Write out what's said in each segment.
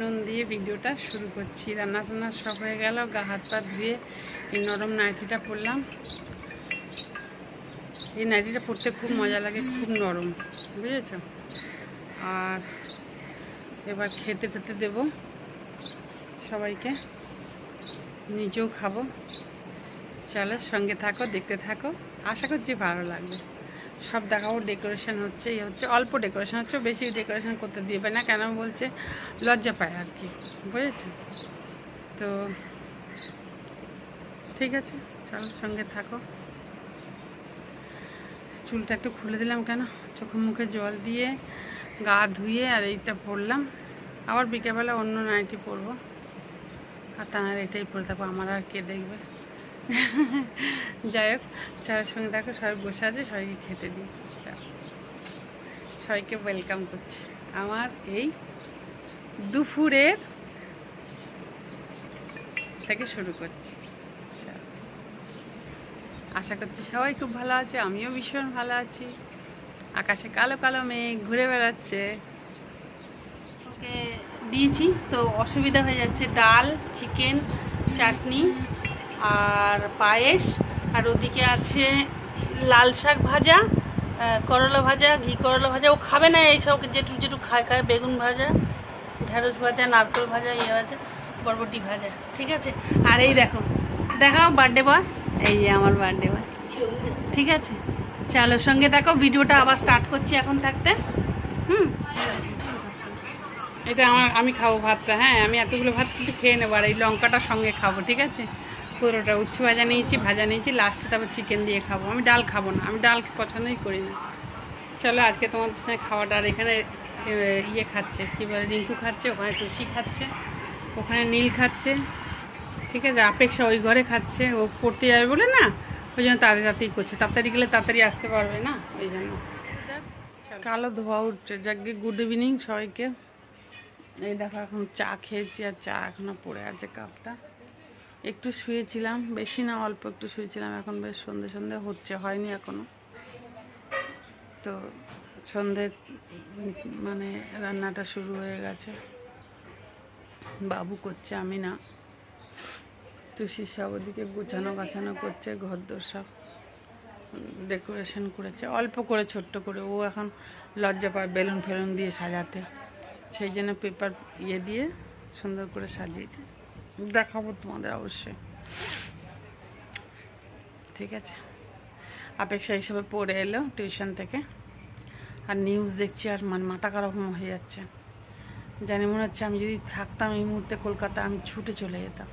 নুন দিয়ে ভিডিওটা শুরু করছি। রান্না টান্না সব হয়ে গেল, গা হাত পা ধুয়ে এই নরম নাইটিটা পরলাম। এই নাইটিটা পরতে খুব মজা লাগে, খুব নরম, বুঝেছ? আর এবার খেতে খেতে দেব সবাইকে। নিজেও খাব। চলো সঙ্গে থাকো, দেখতে থাকো। আশা করছি ভালো লাগবে। সব দেখাবো ডেকোরেশন হচ্ছে এই হচ্ছে, অল্প ডেকোরেশন হচ্ছে, বেশি ডেকোরেশন করতে দেবে না, কেন বলছে, লজ্জা পায় আর কি বুঝেছে তো ঠিক আছে, চলো সঙ্গে থাকো। চুলটা একটু খুলে দিলাম কেন? চোখে মুখে জল দিয়ে, গা ধুয়ে আর এইটা পরলাম। আবার বিকেলবেলা অন্য নাইটি পরবো। আর তার এটাই পরে থাকব, আমার আর কে দেখবে? যাই হোক সবার সঙ্গে দেখো, সবাই বসে আছে, সবাইকে খেতে দিই। সবাইকে ওয়েলকাম করছি। আমার এই দুপুরের থেকে শুরু করছি। আশা করছি সবাই খুব ভালো আছে, আমিও ভীষণ ভালো আছি। আকাশে কালো কালো মেঘ ঘুরে বেড়াচ্ছে। ওকে, দিয়েছি, তো অসুবিধা হয়ে যাচ্ছে। ডাল চিকেন চাটনি। আর পায়েস, আর ওদিকে আছে লাল শাক ভাজা করলা ভাজা, ঘি করলা ভাজা। ও খাবে না এইসব যেটু যেটু খায় খায় বেগুন ভাজা, ঢেঁড়স ভাজা, নারকেল ভাজা ইয়ে ভাজা, বরবটি ভাজা, ঠিক আছে? আর এই দেখো, দেখাও বার্থডে বয় এই যে আমার বার্থডে বয় ঠিক আছে? চলো সঙ্গে দেখো, ভিডিওটা আবার স্টার্ট করছি এখন থাকতে, হুম? এটা আমার, আমি খাব ভাতটা হ্যাঁ আমি এতগুলো ভাত কিন্তু খেয়ে নেব, আর এই লঙ্কাটা সঙ্গে খাব, ঠিক আছে? পুরোটা উচ্ছে ভাজা নিয়েছি ভাজা নিয়েছি লাস্টে তারপর চিকেন দিয়ে খাব। আমি ডাল খাব না, আমি ডাল পছন্দই করি না। চলো আজকে তোমাদের সঙ্গে খাওয়াটা, আর এখানে ইয়ে খাচ্ছে, কী বলে, রিঙ্কু খাচ্ছে, ওখানে টুসি খাচ্ছে, ওখানে নীল খাচ্ছে, ঠিক আছে? আপেক্ষা ওই ঘরে খাচ্ছে, ও পড়তে যাবে বলে না, ওই জন্য তাড়াতাড়ি তাড়াতাড়ি করছে। তাড়াতাড়ি গেলে তাড়াতাড়ি আসতে পারবে না, ওই জন্য। কালো ধোয়া উঠছে। যাকে গুড ইভিনিং সবাইকে। এই দেখো, এখন চা খেয়েছি আর চা এখনও পড়ে আছে কাপটা। একটু শুয়েছিলাম, বেশি না, অল্প একটু শুয়েছিলাম, এখন বেশ সন্ধে সন্ধে হচ্ছে, হয়নি এখনও। তো সন্ধে মানে রান্নাটা শুরু হয়ে গেছে। বাবু করছে, আমি না। তুষির সব ওদিকে গুছানো গাছানো করছে ঘর দোর সব ডেকোরেশন করেছে, অল্প করে, ছোট্ট করে। ও এখন লজ্জা পায় বেলুন ফেলুন দিয়ে সাজাতে। সেই জন্য পেপার ইয়ে দিয়ে সুন্দর করে সাজিয়েছে। দেখাবো তোমাদের অবশ্যই। ঠিক আছে? অপেক্ষা হিসেবে পড়ে এলো টিউশন থেকে। আর নিউজ দেখছি আর মানে মাথা খারাপ হয়ে যাচ্ছে। জানি মনে হচ্ছে আমি যদি থাকতাম এই মুহূর্তে কলকাতা আমি ছুটে চলে যেতাম।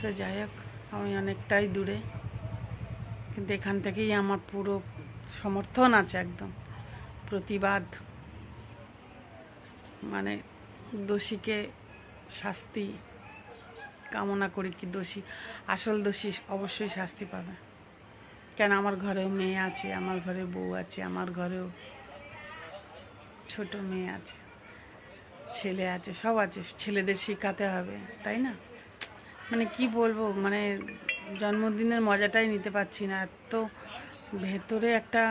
তো যাই হোক, আমি অনেকটাই দূরে। কিন্তু এখান থেকেই আমার পুরো সমর্থন আছে একদম। প্রতিবাদ। মানে দোষীকে শাস্তি কামনা করি কি দোষী, আসল দোষী অবশ্যই শাস্তি পাবে। কেন আমার ঘরেও মেয়ে আছে, আমার ঘরে বউ আছে, আমার ঘরেও ছোট মেয়ে আছে, ছেলে আছে, সব আছে, ছেলেদের শেখাতে হবে, তাই না? মানে কি বলব মানে জন্মদিনের মজাটাই নিতে পারছি না, এত ভেতরে একটা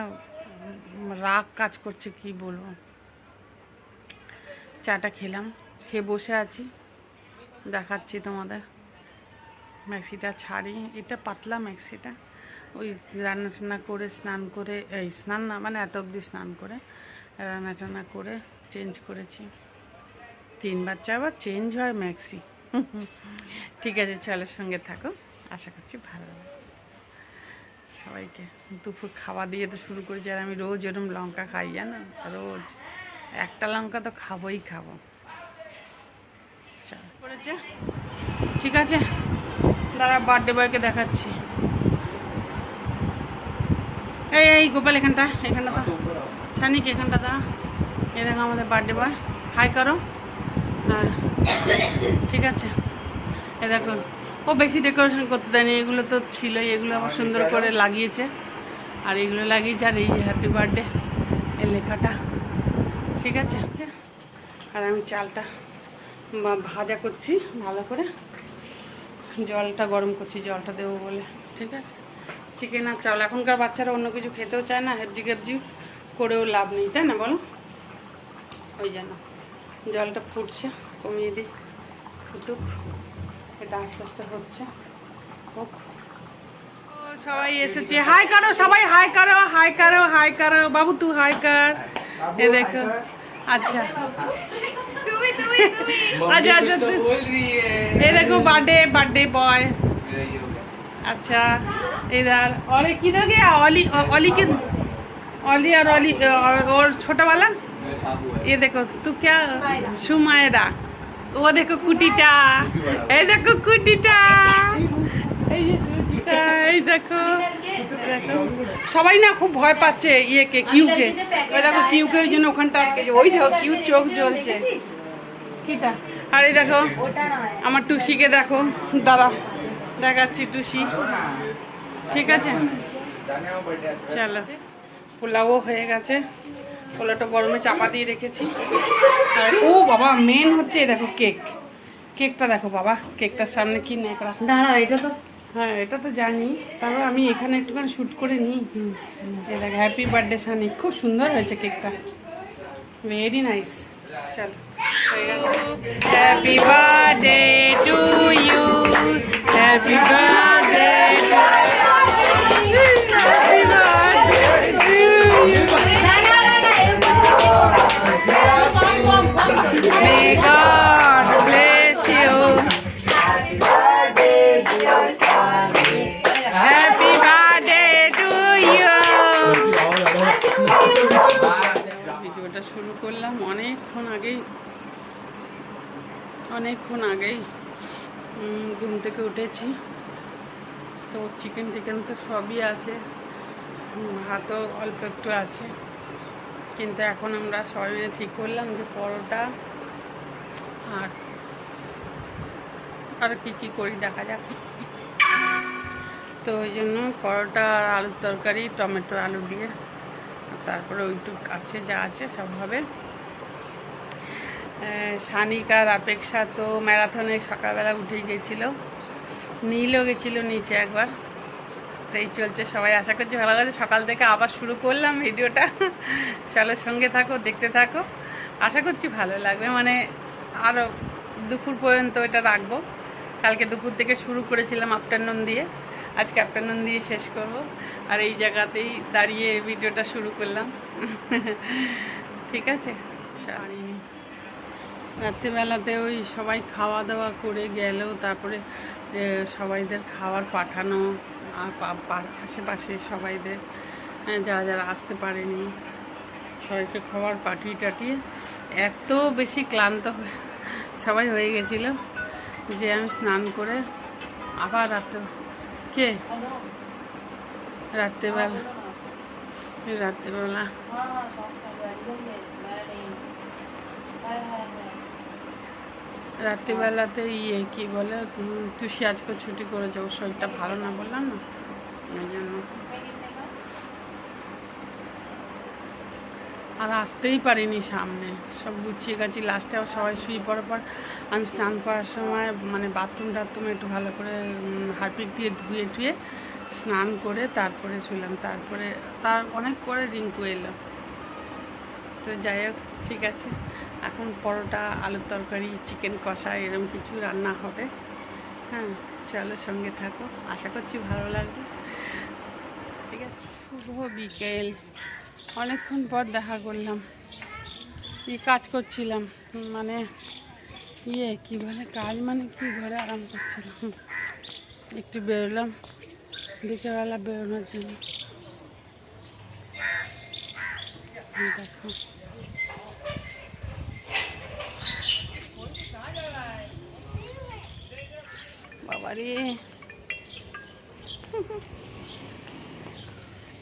রাগ কাজ করছে, কি বলব? চাটা খেলাম, খেয়ে বসে আছি। দেখাচ্ছি তোমাদের। ম্যাক্সিটা ছাড়ি। এটা পাতলা ম্যাক্সিটা ওই রান্না টান্না করে, স্নান করে, এই স্নান না মানে এত অবধি স্নান করে রান্না টান্না করে চেঞ্জ করেছি। তিনবার চারবার চেঞ্জ হয় ম্যাক্সি ঠিক আছে, চলো সঙ্গে থাকো। আশা করছি ভালো লাগে সবাইকে দুপুর খাওয়া দিয়ে তো শুরু করেছি। আর আমি রোজ এরকম লঙ্কা খাই, জানো? রোজ। একটা লঙ্কা তো খাবোই খাব। করেছে ঠিক আছে? দাঁড়া বার্থডে বয়কে দেখাচ্ছি। এই এই, গোপাল, এখানটা এখানটা তো সানিক, এখানটা দাঁড়া। এই দেখো আমাদের বার্থডে বয় হাই করো। হ্যাঁ। ঠিক আছে। এ দেখো। ও বেশি ডেকোরেশন করতে দেয়নি। এগুলো তো ছিলই। এগুলো আবার সুন্দর করে লাগিয়েছে। আর এগুলো লাগিয়েছে। আর এই হ্যাপি বার্থডে এই লেখাটা। ঠিক আছে? আর আমি চালটা ভাজা করছি ভালো করে জলটা গরম করছি জলটা দেবো বলে ঠিক আছে চিকেন আর চাল এখনকার বাচ্চারা অন্য কিছু খেতেও চায় না হেবজি গেবজি করেও লাভ নেই তাই না বলো ওই জন্য জলটা ফুটছে কমিয়ে দিই ফুটুক এটা আস্তে আস্তে হচ্ছে হোক ও, সবাই এসেছে হাই করো সবাই হাই করো হাই করো হাই করো বাবু তু হাই কর এ দেখো আচ্ছা अच्छा अच्छा तो तो- बोल रही है ये देखो बर्थडे बर्थडे बॉय यही हो गया। अच्छा इधर और ये किधर गया ओली ओली के ओली और ओली और, और छोटा वाला मेरे साथ हुआ है। ये देखो तू क्या সুমায়রা ও দেখো কুটিটা এই দেখো কুটিটা এই যে সুজিটা এই দেখো দেখো সবাই না খুব ভয় পাচ্ছে ইয়েকে কিউকে ওই দেখো কিউকে ওই জন্য ওখানটা আটকে ওই দেখো কিউ চোখ জ্বলছে কিটা আর এই দেখো আমার টুসিকে দেখো। দাঁড়া দেখাচ্ছি টুসি। ঠিক আছে? চলো। পোলাও হয়ে গেছে। পোলাওটা গরমে চাপা দিয়ে রেখেছি। আর ও বাবা মেন হচ্ছে দেখো কেক কেকটা দেখো বাবা কেকটার সামনে কি নেক রাখ। দাঁড়াও এটা তো হ্যাঁ এটা তো জানি। তারপর আমি এখানে একটুখানি শ্যুট করে নিই। এই দেখ হ্যাপি বার্থডে সানি। খুব সুন্দর হয়েছে কেকটা ভেরি নাইস চল। গেছে happy birthday to you happy birthday happy birthday you May God bless you. Happy birthday to you. ভিডিওটা শুরু করলাম অনেকক্ষণ আগেই অনেকক্ষণ আগেই ঘুম থেকে উঠেছি। তো চিকেন টিকেন তো সবই আছে, ভাতও অল্প একটু আছে। কিন্তু এখন আমরা সবাই মিলে ঠিক করলাম যে পরোটা আর আর কি কি করি দেখা যাক। তো ওই জন্য পরোটা আর আলুর তরকারি টমেটো আলু দিয়ে, তারপরে ওইটুক আছে যা আছে সব হবে। সানিকার অপেক্ষা তো ম্যারাথনে সকালবেলা উঠে গেছিল। নীলও গেছিল নিচে একবার। তো এই চলছে, সবাই আশা করছি ভালো লাগছে। সকাল থেকে আবার শুরু করলাম ভিডিওটা। চলো সঙ্গে থাকো, দেখতে থাকো। আশা করছি ভালো লাগবে। মানে আরও দুপুর পর্যন্ত এটা রাখব। কালকে দুপুর থেকে শুরু করেছিলাম আফটারনুন দিয়ে। আজকে আফটারনুন দিয়ে শেষ করব। আর এই জায়গাতেই দাঁড়িয়ে ভিডিওটা শুরু করলাম। ঠিক আছে? রাত্রিবেলাতে ওই সবাই খাওয়া দাওয়া করে গেলেও তারপরে সবাইদের খাবার পাঠানো আশেপাশে সবাইদের যারা যারা আসতে পারেনি, সবাইকে খাবার পাঠিয়ে টাটিয়ে এত বেশি ক্লান্ত সবাই হয়ে গেছিল যে আমি স্নান করে আবার রাত্রে, কে? রাত্রেবেলা রাত্রেবেলা। রাত্রিবেলাতে ইয়ে কি বলে তুষি আজকে ছুটি করেছে, ওর শরীরটা ভালো না বললাম না? ওই জন্য। আর আসতেই পারিনি সামনে, সব গুছিয়ে গেছি লাস্টে আবার সবাই শুয়ে পড়ার পর আমি স্নান করার সময় মানে বাথরুম টাথরুম একটু ভালো করে হারপিক দিয়ে ধুয়ে টুয়ে স্নান করে তারপরে শুলাম, তারপরে, তার অনেক পরে রিঙ্কু এলো। তো যাই হোক, ঠিক আছে। এখন পরোটা, আলুর তরকারি চিকেন কষা এরকম কিছু রান্না হবে। হ্যাঁ চলো সঙ্গে থাকো। আশা করছি ভালো লাগবে। ঠিক আছে। শুভ বিকেল। অনেকক্ষণ পর দেখা করলাম। কি কাজ করছিলাম? মানে ইয়ে কী বলে, কাজ মানে কি? ঘরে আরাম করছিলাম। একটু বেরোলাম। বিকেলবেলা বেরোনোর জন্য। দেখো। বাবারে।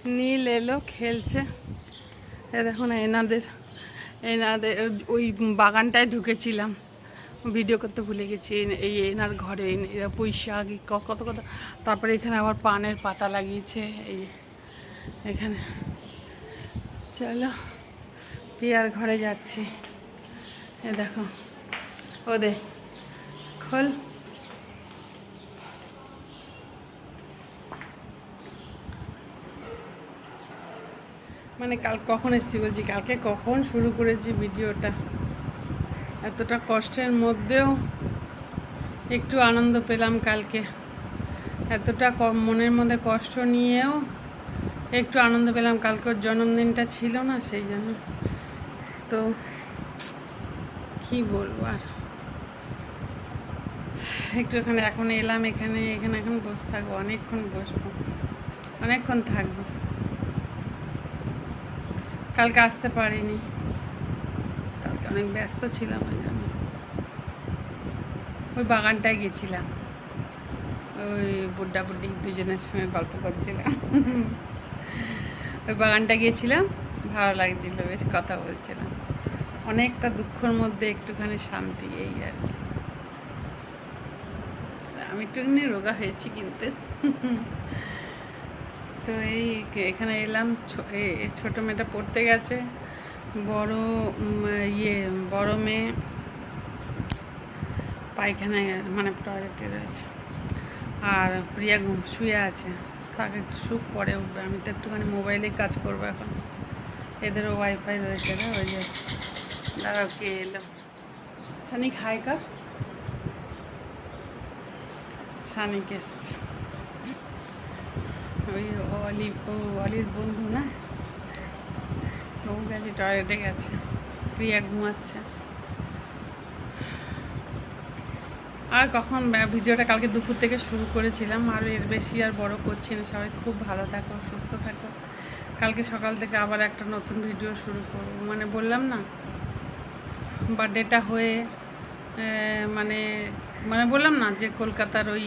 নীল এলো, খেলছে। এ দেখুন, এনাদের এনাদের ওই বাগানটায় ঢুকেছিলাম। ভিডিও করতে ভুলে গেছি এই- এনার ঘরে পুঁই শাক কত কত। তারপরে এখানে আবার পানের পাতা লাগিয়েছে, এই এখানে। চলো, পিয়ার ঘরে যাচ্ছি। এ দেখো ও দে খোল। মানে কাল কখন এসেছি বলছি, কালকে কখন শুরু করেছি ভিডিওটা? এতটা কষ্টের মধ্যেও একটু আনন্দ পেলাম কালকে। এতটা মনের মধ্যে কষ্ট নিয়েও একটু আনন্দ পেলাম। কালকে ওর জন্মদিনটা ছিল না সেই জন্য। তো কি বলব আর? একটুখানি এখন এলাম এখানে এখানে, এখন বসে থাকব, অনেকক্ষণ বসবো, অনেকক্ষণ থাকব। কালকে আসতে পারিনি। কালকে অনেক ব্যস্ত ছিলাম ওই জন্য। ওই বাগানটায় গেছিলাম। ওই বুড্ডা বুড্ডি দুজনের সঙ্গে গল্প করছিলাম। ওই বাগানটা গিয়েছিলাম ভালো লাগছিল, বেশ কথা বলছিলাম। অনেকটা দুঃখের মধ্যে একটুখানি শান্তি, এই আর আমি একটুখানি রোগা হয়েছি কিন্তু। তো এই এখানে এলাম ছোটো মেয়েটা পড়তে গেছে, বড় ইয়ে বড় মেয়ে পায়খানায় মানে টয়লেটে রয়েছে। আর প্রিয়া ঘুম, শুয়ে আছে। থাক, একটু সুখ পরে উঠবে। আমি তো একটুখানি মোবাইলেই কাজ করব এখন। এদেরও ওয়াইফাই রয়েছে না, ওই যে, দাঁড়াও, কে এলো? সানি খাই কর সানিক এসছে। ওই অলি, ও অলির বন্ধু না? তো গেছে টয়লেটে গেছে। প্রিয়া ঘুমাচ্ছে। আর কখন ভিডিওটা কালকে দুপুর থেকে শুরু করেছিলাম, আর এর বেশি আর বড় করছি না। সবাই খুব ভালো থাকো, সুস্থ থাকো। কালকে সকাল থেকে আবার একটা নতুন ভিডিও শুরু করব। মানে বললাম না বার্থডেটা হয়ে মানে মানে বললাম না যে কলকাতার ওই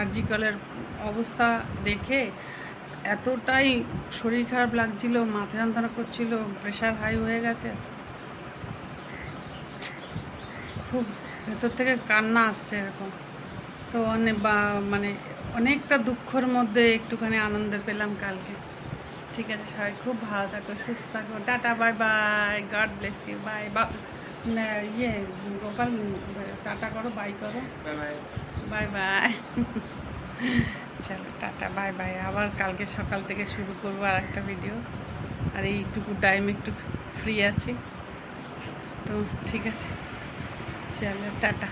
আরজিকলের অবস্থা দেখে এতটাই শরীর খারাপ লাগছিল মাথা যন্ত্রণা করছিল প্রেশার হাই হয়ে গেছে। খুব ভেতর থেকে কান্না আসছে এরকম। তো অনেক বা মানে অনেকটা দুঃখের মধ্যে একটুখানি আনন্দ পেলাম কালকে। ঠিক আছে সবাই খুব ভালো থাকো সুস্থ থাকো tata bye bye God bless you bye বা ইয়ে গোপাল টাটা করো বাই করো। বাই বাই বাই বাই চলো টাটা, বাই বাই। আবার কালকে সকাল থেকে শুরু করব আর একটা ভিডিও আর এইটুকু টাইম একটু ফ্রি আছি। তো ঠিক আছে। চলো, টাটা।